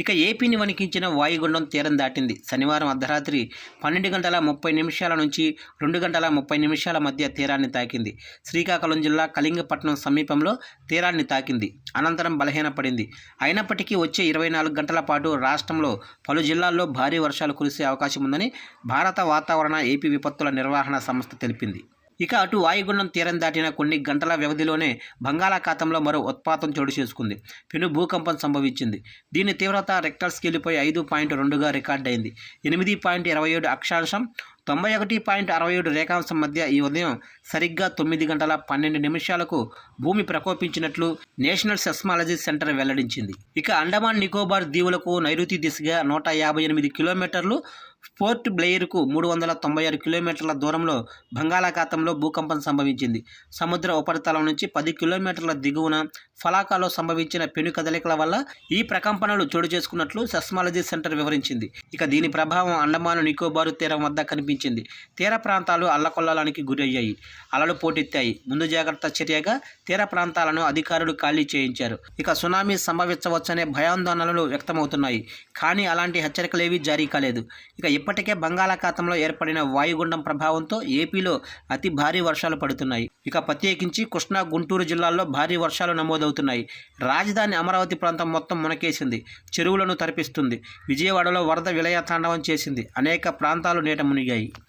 ఇక ఏపీని వణికించిన వాయుగుండం తీరం దాటింది. శనివారం అర్ధరాత్రి పన్నెండు గంటల ముప్పై నిమిషాల నుంచి రెండు గంటల ముప్పై నిమిషాల మధ్య తీరాన్ని తాకింది. శ్రీకాకుళం జిల్లా కళింగపట్నం సమీపంలో తీరాన్ని తాకింది. అనంతరం బలహీనపడింది. అయినప్పటికీ వచ్చే ఇరవై నాలుగు గంటల పాటు రాష్ట్రంలో పలు జిల్లాల్లో భారీ వర్షాలు కురిసే అవకాశం ఉందని భారత వాతావరణ ఏపీ విపత్తుల నిర్వహణ సంస్థ తెలిపింది. ఇక అటు వాయుగుండం తీరం దాటిన కొన్ని గంటల వ్యవధిలోనే బంగాళాఖాతంలో మరో ఉత్పాతం చోటు చేసుకుంది. పెను భూకంపం సంభవించింది. దీని తీవ్రత రెక్టర్ స్కేలుపై ఐదు పాయింట్ రెండుగా రికార్డైంది ఎనిమిది పాయింట్ ఇరవై ఏడు అక్షాంశం తొంభై ఒకటి పాయింట్ అరవై ఏడు రేఖాంశం మధ్య ఈ ఉదయం సరిగ్గా తొమ్మిది గంటల పన్నెండు నిమిషాలకు భూమి ప్రకోపించినట్లు నేషనల్ సెస్మాలజీ సెంటర్ వెల్లడించింది. ఇక అండమాన్ నికోబార్ దీవులకు నైరుతి దిశగా నూట యాభై ఎనిమిది కిలోమీటర్లు ఫోర్ట్ బ్లెయిర్కు మూడు వందల తొంభై ఆరు కిలోమీటర్ల దూరంలో బంగాళాఖాతంలో భూకంపం సంభవించింది. సముద్ర ఉపరితలం నుంచి పది కిలోమీటర్ల దిగువన ఫలాకాలో సంభవించిన పెను కదలికల వల్ల ఈ ప్రకంపనలు చోటు చేసుకున్నట్లు సెస్మాలజీ సెంటర్ వివరించింది. ఇక దీని ప్రభావం అండమాన్ నికోబారు తీరం వద్ద కనిపించింది. తీర ప్రాంతాలు అల్లకొల్లలానికి గురయ్యాయి. అలలు పోటెత్తాయి. ముందు జాగ్రత్త చర్యగా తీర ప్రాంతాలను అధికారులు ఖాళీ చేయించారు. ఇక సునామీ సంభవించవచ్చనే భయాందోళనలు వ్యక్తమవుతున్నాయి. కానీ అలాంటి హెచ్చరికలేవీ జారీ కాలేదు. ఇక ఇప్పటికే బంగాళాఖాతంలో ఏర్పడిన వాయుగుండం ప్రభావంతో ఏపీలో అతి భారీ వర్షాలు పడుతున్నాయి. ఇక ప్రత్యేకించి కృష్ణా గుంటూరు జిల్లాల్లో భారీ వర్షాలు నమోదవుతున్నాయి. రాజధాని అమరావతి ప్రాంతం మొత్తం మునకేసింది. చెరువులను తరిపిస్తుంది. విజయవాడలో వరద విలయ తాండవం చేసింది. అనేక ప్రాంతాలు నీట మునిగాయి. night